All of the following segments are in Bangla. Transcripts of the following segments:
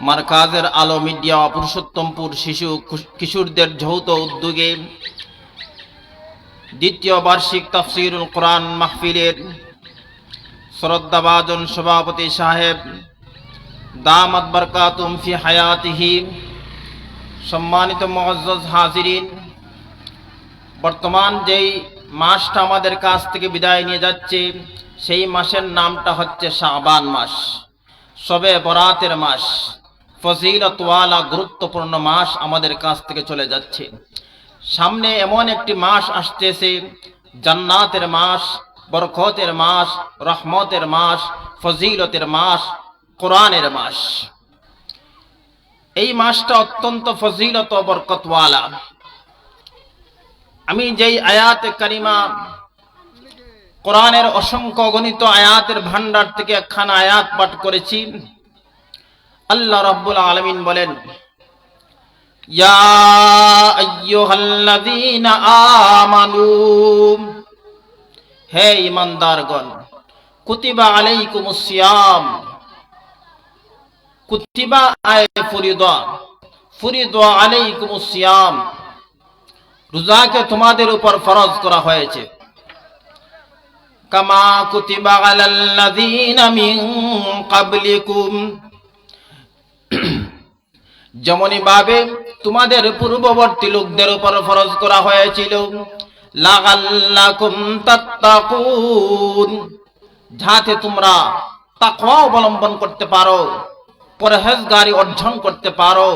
মার্কাজের আলো মিডিয়া পুরুষোত্তমপুর শিশু কিশোরদের যৌথ উদ্যোগে দ্বিতীয় বার্ষিক তফসিরুল কোরআন মাহফিলের শ্রদ্ধাভাজন সভাপতি সাহেব দামাত বরকাতুম ফি হায়াতিহি সম্মানিত মহজ্জজ হাজিরিন, বর্তমান যেই মাসটা আমাদের কাছ থেকে বিদায় নিয়ে যাচ্ছে, সেই মাসের নামটা হচ্ছে শাবান মাস, সবে বরাতের মাস। ফজিলতওয়ালা গুরুত্বপূর্ণ মাস আমাদের কাছ থেকে চলে যাচ্ছে। সামনে এমন একটি মাস আসতেছে, জান্নাতের মাস, বরকতের মাস, রহমতের মাস, ফজিলতের মাস, কোরআনের মাস। এই মাসটা অত্যন্ত ফজিলত বরকতওয়ালা। আমি যেই আয়াত কারিমা, কোরআনের অসংখ্য গণিত আয়াতের ভান্ডার থেকে একখানা আয়াত পাঠ করেছি। আল্লাহ রাব্বুল আলামিন বলেন হে ঈমানদারগণ, কুতিবা কুতিবা আয় ফুরিদা ফুরিদা রোজাকে তোমাদের উপর ফরজ করা হয়েছে। কামা কুতিবা আলাল্লাযীনা মিন ক্বাবলিকুম যেমনই ভাবে তোমাদের পূর্ববর্তী লোকদের উপর ফরজ করা হয়েছিল যাতে তোমরা তাকওয়া অবলম্বন করতে পারো, পরহেজগারি অর্জন করতে পারো,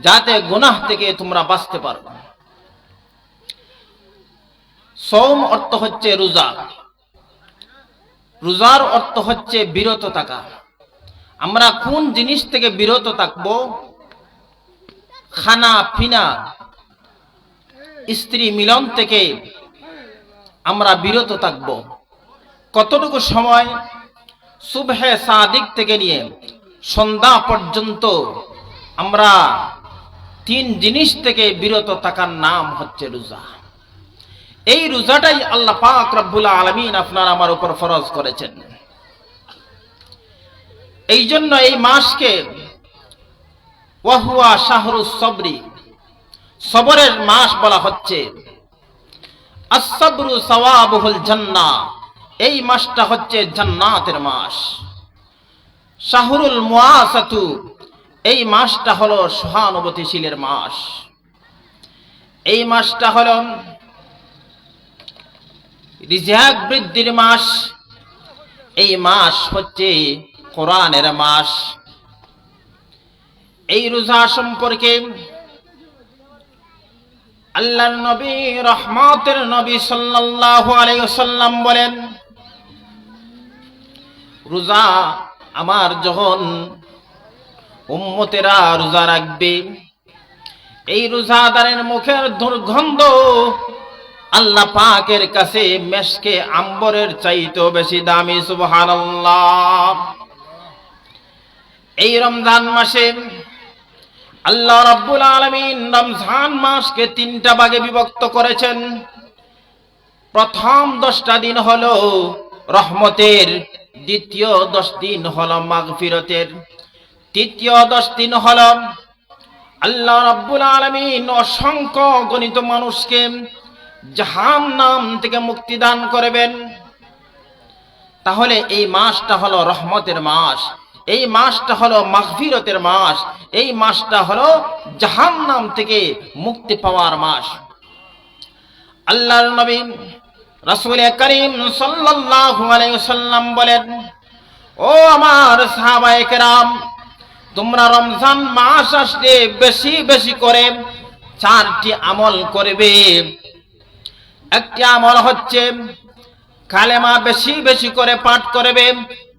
যাতে গুনাহ থেকে তোমরা বাঁচতে পারো। সৌম অর্থ হচ্ছে রোজা। রোজার অর্থ হচ্ছে বিরত থাকা। আমরা কোন জিনিস থেকে বিরত থাকব খানা, পিনা, স্ত্রী মিলন থেকে আমরা বিরত থাকব। কতটুকু সময় সুবহে সাদিক থেকে নিয়ে সন্ধ্যা পর্যন্ত আমরা তিন জিনিস থেকে বিরত থাকার নাম হচ্ছে রোজা। এই রোজাটাই আল্লাহ পাক রব্বুল আলমিন আপনার আমার উপর ফরজ করেছেন। এই জন্য এই মাসকে ওয়াহুয়া শাহরু সবরি। সবরের মাস বলা হচ্ছে। আসবরু সওয়াবুল জান্নাহ এই মাসটা হচ্ছে জান্নাতের মাস। শাহরুল মুআসাতু। এই মাসটা হলো সহানুভূতিশীলের মাস। এই মাসটা হলো রিজাক বৃদ্ধির মাস। এই মাস হচ্ছে কোরআনের মাস। এই রোজা সম্পর্কে আল্লাহর নবী, রহমতের নবী সাল্লাল্লাহু আলাইহি বলেন, রোজা আমার যখন উম্মতেরা রোজা রাখবে, এই রোজাদারের মুখের দুর্গন্ধ আল্লাহ পাকের কাছে মেশকে আম্বরের চাইতেও বেশি দামি, সুবহানাল্লাহ। এই রমজান মাসে আল্লাহ রাব্বুল আলমিন রমজান মাসকে তিনটা ভাগে বিভক্ত করেছেন। প্রথম দশটা দিন হল রহমতের, দ্বিতীয় দশ দিন হল মাগফিরতের। তৃতীয় দশ দিন হল আল্লাহ রাব্বুল আলমিন অসংখ্য গণিত মানুষকে জাহান নাম থেকে মুক্তি দান করবেন। তাহলে এই মাসটা হলো রহমতের মাস। এই মাসটা হলো মাগফিরতের মাস। এই মাসটা হলো জাহান নাম থেকে মুক্তি পাওয়ার মাস। আল্লাহর নবী রাসূল করিম সাল্লাল্লাহু আলাইহি বলেন, ও আমার সাহাবায়ে কেরাম, তোমরা রমজান মাস আসলে বেশি বেশি করে চারটি আমল করবে। একটি আমল হচ্ছে কালেমা বেশি বেশি করে পাঠ করবে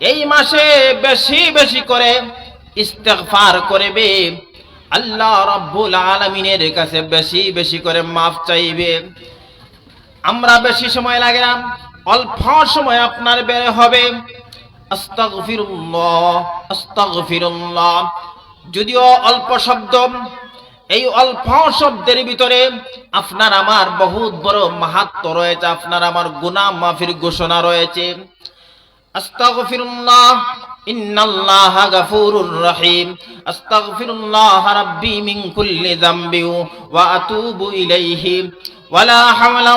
এই মাসে বেশি বেশি করে ইস্তেগফার করবে। আল্লাহ রব্বুল আলমিনের কাছে বেশি বেশি করে মাফ চাইবে। আমরা বেশি সময় লাগে না, অল্প সময় আপনার বের হবে। যদিও অল্প শব্দ, এই অল্প শব্দের ভিতরে আপনার আমার বহুত বড় মাহাত্ম রয়েছে, আপনার আমার গুনাহ মাফির ঘোষণা রয়েছে। আস্তাগফিরুল্লাহ, ইন্নাল্লাহা গাফুরুর কুল্লি যামবি ওয়া আতুবু ইলাইহি। ওয়ালা হাওলা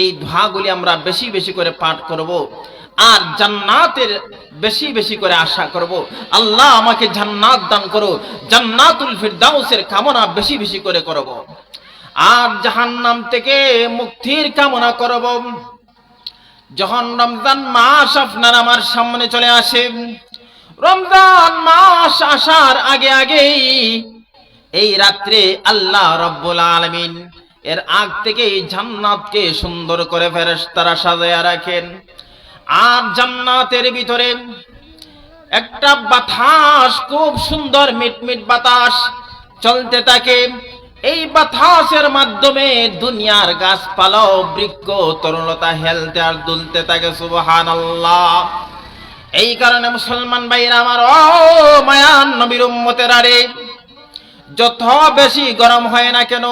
এই দোয়াগুলি আমরা বেশি বেশি করে পাঠ করব আর জান্নাতের বেশি বেশি করে আশা করব। আল্লাহ আমাকে জান্নাত দান করো জান্নাতুল ফিরদাউসের কামনা বেশি বেশি করে করব। আর জাহান্নাম থেকে মুক্তির কামনা করব। যখন রমজান মাস আপনার আমার সামনে চলে আসে, রমজান মাস আসার আগে আগেই এই রাত্রে আল্লাহ রব্বুল আলমিন এর আগ থেকে এই জান্নাতকে সুন্দর করে ফেরেশতারা সাজায়া রাখেন। আর জান্নাতের ভিতরে একটা বাতাস, খুব সুন্দর মিটমিট বাতাস চলতে থাকে। এই বাতাসের মাধ্যমে দুনিয়ার গাছপালা ও বৃক্ষ, তরুণতা হেলতে আর দুলতে থাকে সুবহান আল্লাহ এই কারণে মুসলমান ভাইরা আমার, ও মায়ান নবীর উম্মতের আরে যত বেশি গরম হয় না কেন,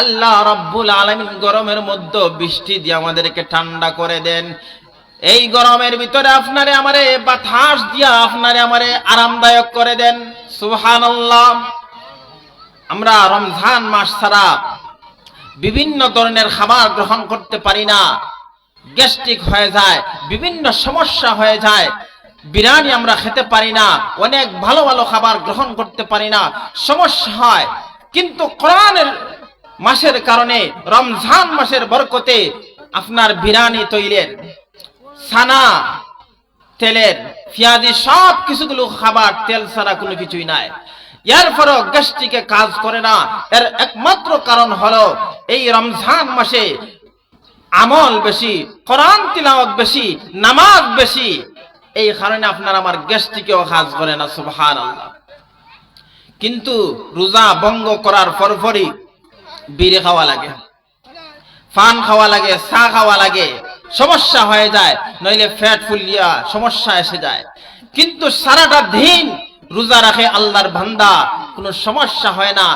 আল্লাহ রব্বুল আলমিন গরমের মধ্যে বৃষ্টি দিয়ে আমাদেরকে ঠান্ডা করে দেন। এই গরমের ভিতরে আপনারে আমারে বাতাস দিয়া আপনারে আমারে আরামদায়ক করে দেন সুহান আমরা রমজান মাস ছাড়া বিভিন্ন ধরনের খাবার গ্রহণ করতে পারি না। গ্যাস্ট্রিক হয়ে যায়, বিভিন্ন সমস্যা হয়ে যায়, বিরিয়ানি আমরা খেতে পারি না, অনেক ভালো ভালো খাবার গ্রহণ করতে পারি না, সমস্যা হয়। কিন্তু কোরআনের মাসের কারণে রমজান মাসের বরকতে আপনার বিরিয়ানি তৈলের সানা তেলের, পেঁয়াজি সব কিছুগুলো খাবার তেল ছাড়া কোনো কিছুই নাই। এর পরও গ্যাস্ট্রিকে কাজ করে না। এর একমাত্র কারণ হলো, এই রমজান মাসে আমল বেশি, কোরআন তিলাওয়াত বেশি, নামাজ বেশি। এই কারণে আপনার আমার গ্যাস্ট্রিকেও কাজ করে না সুবহান কিন্তু রোজা ভঙ্গ করার পরপরই বিড়ি খাওয়া লাগে ফান খাওয়া লাগে, চা খাওয়া লাগে, সমস্যা হয়ে যায়, নইলে ফ্যাট ফুলিয়া সমস্যা এসে যায়। কিন্তু সারাটা দিন রোজা রাখে আল্লাহর ভান্দা কোনো সমস্যা হয় না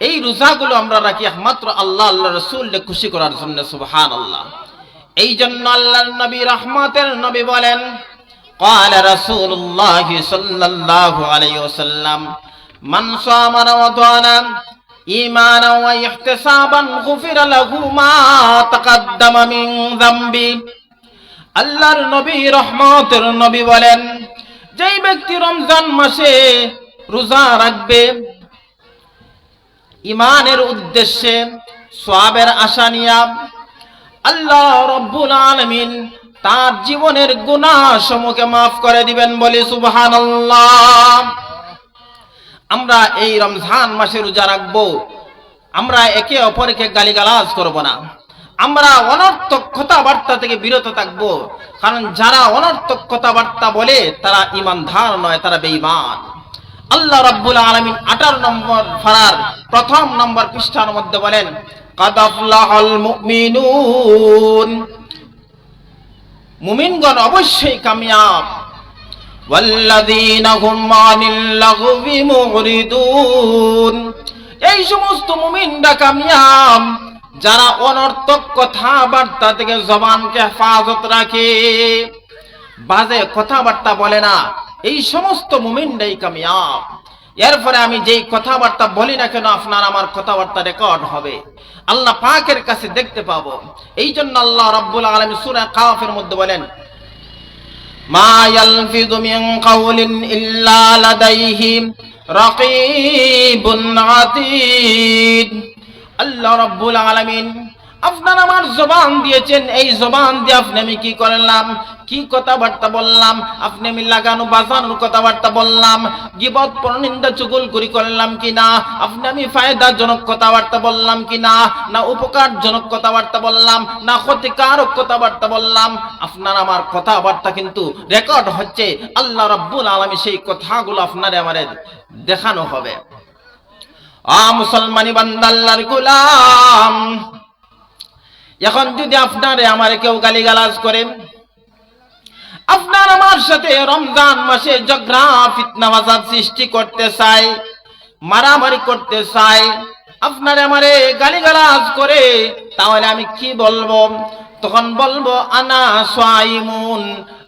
এই রোজাগুলো আমরা রাখি একমাত্র আল্লাহ আল্লাহ রসুলকে খুশি করার জন্য সুবহান আল্লাহ এই জন্য আল্লাহর নবী রহমতের নবী বলেন قال رسول الله صلى الله عليه وسلم من صام رمضان إيمانا واحتسابا غفر له ما تقدم من ذنبه আল্লাহর নবী রহমতের নবী বলেন যেই ব্যক্তি রমজান মাসে রোজা রাখবে ইমানের উদ্দেশ্যে সোয়াবের আশা নিয়া আল্লাহ রব্বুল আলমিন তার জীবনের গুনাহ সমূহকে মাফ করে দিবেন বলে সুবহান আমরা এই রমজান মাসে রোজা রাখব, আমরা একে অপরকে গালিগালাজ করব না। আমরা অনর্থক কথাবার্তা থেকে বিরত থাকব। কারণ যারা অনর্থক কথাবার্তা বলে, তারা ইমানদার নয়, তারা বেঈমান। আল্লাহ রাব্বুল আলামিন 18 নম্বর ফারার প্রথম নম্বর পৃষ্ঠার মধ্যে বলেন, কাদ আফলাহাল মুমিনুন। মুমিনগণ অবশ্যই কামিয়াব। ওয়াল্লাযীনা হুম আনিল লাগবি মুরিদুন এই সমস্ত মুমিনরা কামিয়াব। যারা অনর্থক কথাবার্তা থেকে জবানকে হেফাজত রাখে, বাজে কথাবার্তা বলে না। এই সমস্ত মুমিনরাই কামিয়াব। এরপরে আমি যেই কথাবার্তা বলি না কেন, আপনার আমার কথাবার্তা রেকর্ড হবে। আল্লাহ পাকের কাছে দেখতে পাবো। এই জন্য আল্লাহ রব্বুল আলমী সুরা কাফের মধ্যে বলেন, মা ইল্লা আল্লাহ রব্বুল আলামিন আপনার আমার জবান দিয়েছেন, এই জবান দিয়ে আপনি আমি কি করলাম? কি কথাবার্তা বললাম? আপনি আমি লাগানো বাজানোর কথাবার্তা বললাম? গিবত পরনিন্দা চুগুল করি করলাম কি না আপনি আমি ফায়দাজনক কথাবার্তা বললাম কি না না উপকারজনক কথাবার্তা বললাম, না ক্ষতিকারক কথাবার্তা বললাম। আপনার আমার কথাবার্তা কিন্তু রেকর্ড হচ্ছে। আল্লাহ রাব্বুল আলামিন সেই কথাগুলো আপনারে আমারে দেখানো হবে। মুসলমানি বান্দাল্লার গোলাম। এখন যদি আপনারে আমারে কেউ গালিগালাজ করে, আপনার আমার সাথে রমজান মাসে বাজার সৃষ্টি করতে চায়, মারামারি করতে চায়, আপনার আমারে গালিগালাজ করে, তাহলে আমি কি বলব? তখন বলব, আনা সাইমুন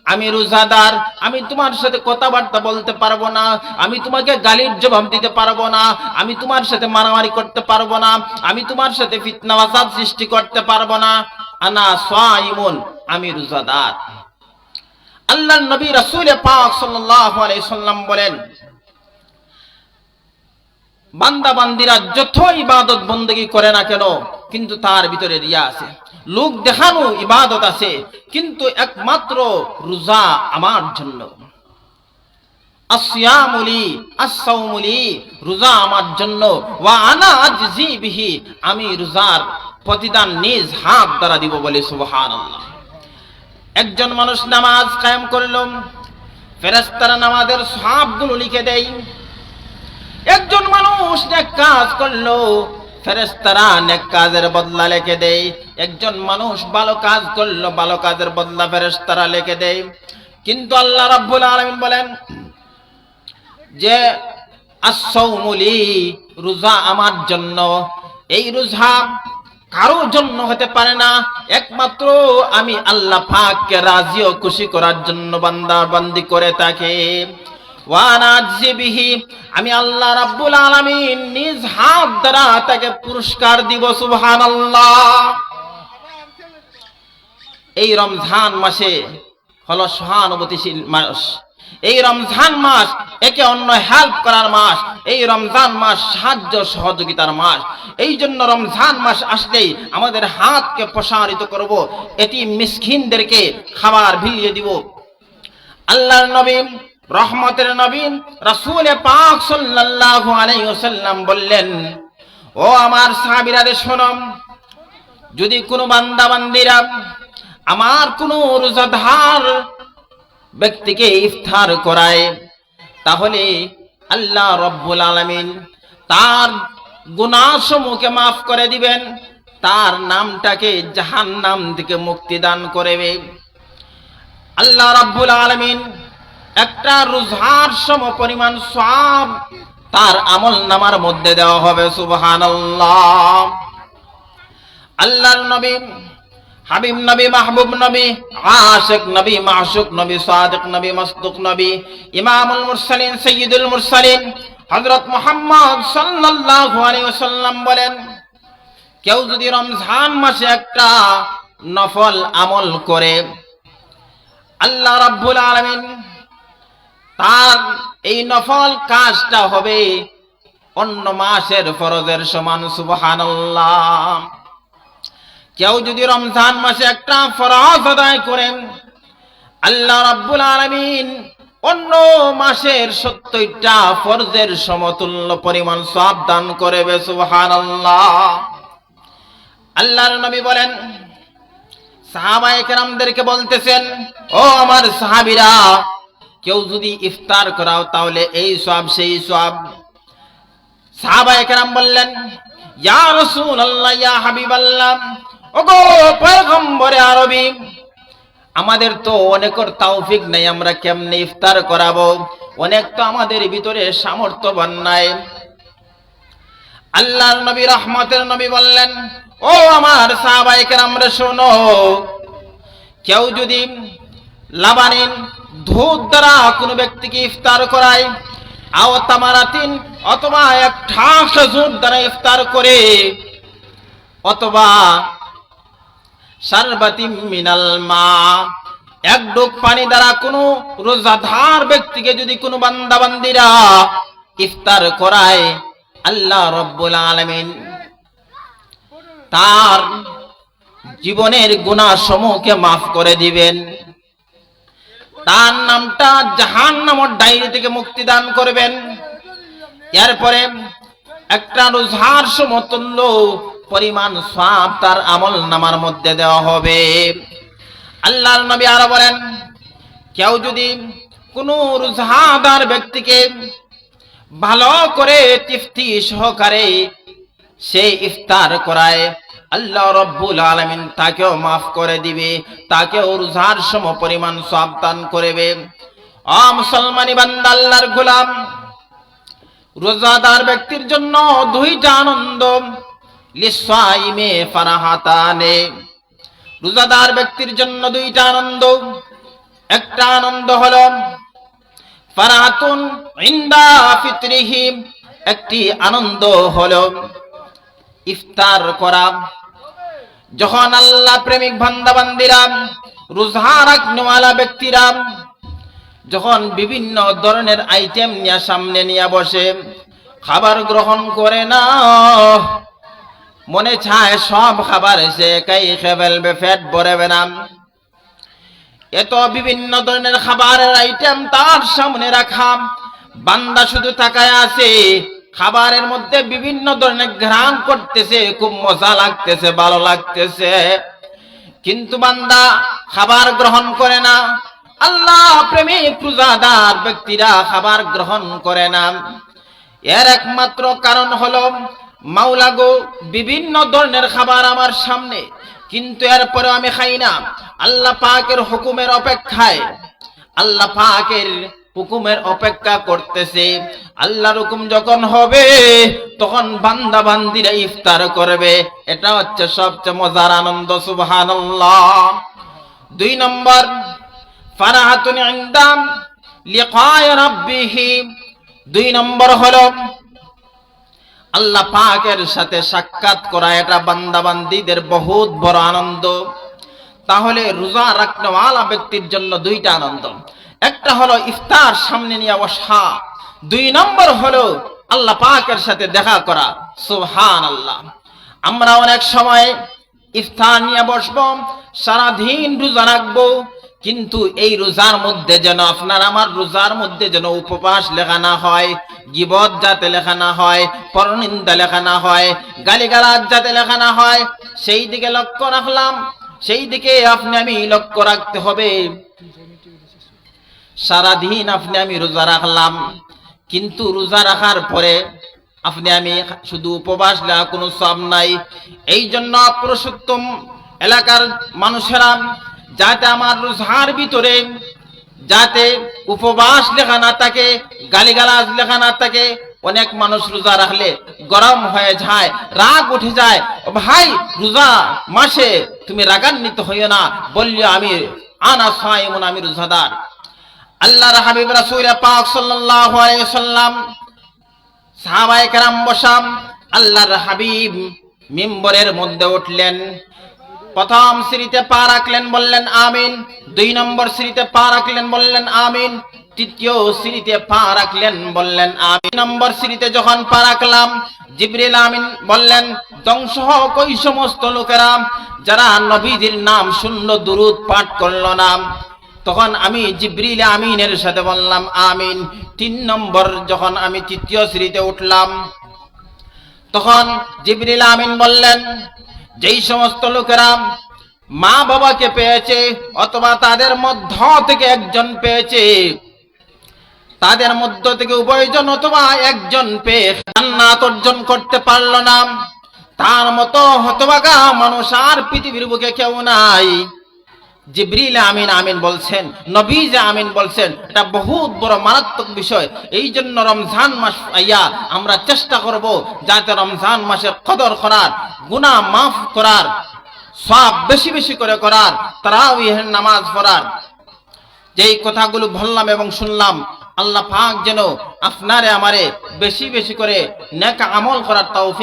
আমি রোজাদার, আমি তোমার সাথে কথাবার্তা বলতে পারব না, আমি তোমাকে গালির জবাব দিতে পারব না, আমি তোমার সাথে মারামারি করতে পারব না, আমি তোমার সাথে ফিতনা বাজার সৃষ্টি করতে পারব না। আনা সাইমুন, আমি রোজাদার। আল্লাহ নবী রাসূল পাক সাল্লাল্লাহু আলাইহি সাল্লাম বলেন বান্দা বান্দিরা যত ইবাদত বন্দেগী করে না কেন, কিন্তু তার ভিতরে রিয়া আছে। লোক দেখানো ইবাদত আছে, কিন্তু একমাত্র রোজা আমার জন্য। আসিয়ামুলি আসাউমুলি রোজা আমার জন্য। ওয়া আনা আজজি বিহি, আমি রোজার প্রতিদান নিজ হাত দ্বারা দিব বলে সুবহানাল্লাহ। একজন মানুষ নামাজ কায়েম করল ফেরেস্তারা নামাজের সবগুলো লিখে দেয়। একজন মানুষ নেক কাজ করল ফেরেস্তারা নেক কাজের বদলা লিখে দেয়। একজন মানুষ ভালো কাজ করল, ভালো কাজের বদলা ফেরেস্তারা লিখে দেয়। কিন্তু আল্লাহ রাব্বুল আলামিন বলেন, যে আসৌমুলি রোজা আমার জন্য, এই রোজা কারও জন্য হতে পারে না। একমাত্র আমি আল্লাহ পাককে রাজি ও খুশি করার জন্য বান্দা বান্দি করে থাকে। আমি আল্লাহ রাব্বুল আলামিন নিজ হাত দ্বারা তাকে পুরস্কার দিব, সুবহানাল্লাহ। এই রমজান মাসে সহানুভূতিশীল মাস। এই রমজান মাস একে অন্য হেল্প করার মাস। এই রমজান মাস সাহায্য সহযোগিতার মাস। এই জন্য রমজান মাস আসলেই আমাদের হাতকে প্রসারিত করব এটি মিসকিনদেরকে খাবার ভিলিয়ে দিব। আল্লাহর নবী রহমতের নবী, রাসূল পাক সাল্লাল্লাহু আলাইহি ওয়াসাল্লাম বললেন, ও আমার সাহাবীরা শোনম যদি কোনো বান্দা বান্দিরা আমার কোনো রোজাধার ব্যক্তিকে ইফতার করায়, তাহলে আল্লাহ রব্বুল আলামিন তার গুনাহসমূহকে মাফ করে দিবেন, তার নামটাকে জাহান্নাম থেকে মুক্তি দান করবে। আল্লাহ রব্বুল আলামিন একটা রোজার সম পরিমাণ সব তার আমল নামার মধ্যে দেওয়া হবে সুবহান আল্লাহর নবী, হাবিব নবী, মাহবুব নবী, আশিক নবী, মাশুক নবী, সাদিক নবী, মাসদুক নবী, ইমামুল মুরসালিন, সাইয়্যিদুল মুরসালিন, হযরত মুহাম্মদ সাল্লাল্লাহু আলাইহি ওয়াসাল্লাম বলেন, কেউ যদি রমজান মাসে একটা নফল আমল করে, আল্লাহ রাব্বুল আলামিন তার এই নফল কাজটা হবে অন্য মাসের ফরজের সমান, সুবহানাল্লাহ। কেউ যদি রমজান মাসে একটা ফরজ আদায় করেন, আল্লাহ রাব্বুল আলামিন অন্য মাসের সত্তরটা ফরজের সমতুল্য পরিমাণ সব দান করবে, সুবহানাল্লাহ। আল্লাহর নবী বলেন, সাহাবায়ে কেরামদেরকে বলতেছেন, ও আমার সাহাবীরা কেউ যদি ইফতার করাও, তাহলে এই সব, সেই সব। সাহাবায়ে কেরাম বললেন, ইয়া রাসূলুল্লাহ, ইয়া হাবিবাল্লাহ, ওগো পয়গম্বরে আরবি, আমাদের তো অনেকের তৌফিক নেই, আমরা কেমনে ইফতার করাবো? অনেক তো আমাদের ভিতরে সামর্থ্যবান নাই। আল্লাহর নবী, রহমতের নবী বললেন, ও আমার সাহাবাইকে আমরা শোনো, কেউ যদি লাবানিন দুধ দ্বারা কোনো ব্যক্তিকে ইফতার করায়। আও অথবা এক ঠাস জুট দ্বারা ইফতার করে। অথবা সারবাতি মিনাল মা, এক ডোক পানি দ্বারা কোনো রোজাধার ব্যক্তিকে যদি কোনো বান্দা বান্দিরা ইফতার করায়, আল্লাহ রব্বুল আলমিন তার জীবনের গুণা সমূহকে মাফ করে দিবেন। তার নামটা জাহান নামর ডায়েরি থেকে মুক্তি দান করবেন। এরপরে একটা রোজার সমতুল্য পরিমাণ সব তার আমল নামার মধ্যে দেওয়া হবে। আল্লাহর নবী আরও বলেন, কেউ যদি কোনো রোজাদার ব্যক্তিকে ভালো করে তিফতি সহকারে সে ইফতার করায় আল্লাহ রব্বুল আলমিন তাকেও মাফ করে দিবে, তাকেও রোজার সম পরিমাণ সাবধান করবে। অ মুসলমানি বান্দা, আল্লাহর গোলাম, রোজাদার ব্যক্তির জন্য দুইটা আনন্দ লিসাইমে ফারাহাতানে। রোজাদার ব্যক্তির জন্য দুইটা আনন্দ, একটা আনন্দ হলো ফারাহাতুন ইন্দা ফিতরিহি একটি আনন্দ হলো ইফতার করা। যখন আল্লাহ প্রেমিক বান্দাবান্দিরা রোজা রাখনেওয়ালা ব্যক্তিরা যখন বিভিন্ন ধরনের আইটেম নিয়ে সামনে নিয়ে বসে, খাবার গ্রহণ করে না, মনে চায় সব খাবার এসে একাই খেয়ে ফ্যাট ভরেবে না। এত বিভিন্ন ধরনের খাবারের আইটেম তার সামনে রাখা। বান্দা শুধু তাকায় আছে খাবারের মধ্যে বিভিন্ন ধরনের ঘ্রাণ করতেছে, খুব মজা লাগতেছে, ভালো লাগতেছে। কিন্তু বান্দা খাবার গ্রহণ করে না। আল্লাহ প্রেমিক রোজাদার ব্যক্তিরা খাবার গ্রহণ করে না। এর একমাত্র কারণ হলো মাওলাগো বিভিন্ন ধরনের খাবার আমার সামনে, কিন্তু এরপরে আমি খাই না। আল্লাহ পাকের হুকুমের অপেক্ষায়, আল্লাহ পাকের হুকুমের অপেক্ষা করতেছে। আল্লাহর হুকুম যখন হবে, তখন বান্দা বান্দিরা ইফতার করবে। এটা হচ্ছে সবচেয়ে মজার আনন্দ, সুবহানাল্লাহ। দুই নম্বর, ফারাহাতুন ইনদাম লিকায় রাব্বিহি। দুই নম্বর হলো, আল্লাহ পাকের সাথে সাক্ষাৎ করা এটা বান্দাবান্দিদের বহুত বড় আনন্দ। তাহলে রোজা রাখনেওয়ালা ব্যক্তির জন্য দুইটা আনন্দ। একটা হলো ইফতার সামনে নিয়ে বসা দুই নম্বর হলো আল্লাহ পাকের সাথে দেখা করা সুবহান আল্লাহ আমরা অনেক সময় ইফতার নিয়ে বসবো, সারাদিন রোজা রাখব, কিন্তু এই রোজার মধ্যে যেন আপনার আমার রোজার মধ্যে যেন উপবাস লেখা না হয়, গিবত যাতে লেখা না হয়, পরনিন্দা লেখা না হয়, গালিগালাজ যাতে লেখা না হয়, সেই দিকে লক্ষ্য রাখলাম, সেই দিকে আপনি আমি লক্ষ্য রাখতে হবে। সারাদিন আপনি আমি রোজা রাখলাম, কিন্তু রোজা রাখার পরে আপনি আমি শুধু উপবাস লেখা কোনো সব নাই। এই জন্য পুরুষোত্তম এলাকার মানুষেরা যাতে আমার রোজার ভিতরে, যাতে উপবাস লেখা না থাকে, গালিগালাজ লেখা না থাকে, অনেক মানুষ রোজা রাখলে গরম হয়ে যায়, রাগ উঠে যায়। ভাই, রোজা মাসে তুমি রাগান্বিত হইও না, বললিও আমি, আনা সাইমুন, আমি রোজাদার। আল্লাহর হাবিব রাসূল পাক সাল্লাল্লাহু সাল্লাম সাহাবায়ে কেরাম বসাম, আল্লাহর হাবিব মিম্বরের মধ্যে উঠলেন। প্রথম শ্রীতে পা রাখলেন বললেন আমিন, দুই নম্বর শ্রীতে পা রাখলেন বললেন আমিন, তৃতীয় শ্রীতে পা রাখলেন বললেন আমিন। নম্বর শ্রীতে যখন পা রাখলাম, জিবরিল আমিন বললেন ধ্বংস হোক ওই সমস্ত লোকেরা যারা নবীজির নাম শূন্য দুরুদ পাঠ করল না? তখন আমি জিবরিল আমিনের সাথে বললাম, আমিন। তিন নম্বর যখন আমি তৃতীয় শ্রীতে উঠলাম, তখন জিবরিল আমিন বললেন, যেই সমস্ত লোকেরা মা বাবাকে পেয়েছে অথবা তাদের মধ্য থেকে একজন পেয়েছে, তাদের মধ্য থেকে উভয়জন অথবা একজন পেয়ে জান্নাত অর্জন করতে পারল না। তার মতো হতবাগা মানুষ আর পৃথিবীর বুকে কেউ নাই। জিব্রিল আমিন আমিন বলছেন নবী যে আমিন বলছেন, এটা বহুত বড় মারাত্মক বিষয়। এই জন্য রমজান মাস আইয়া আমরা চেষ্টা করব যাতে রমজান মাসের কদর করার, গুনাহ মাফ করার সব বেশি বেশি করে করার নামাজ পড়ার। যেই কথাগুলো বললাম এবং শুনলাম, আল্লাহ পাক যেন আপনারে আমারে বেশি বেশি করে নেক আমল করার তৌফিক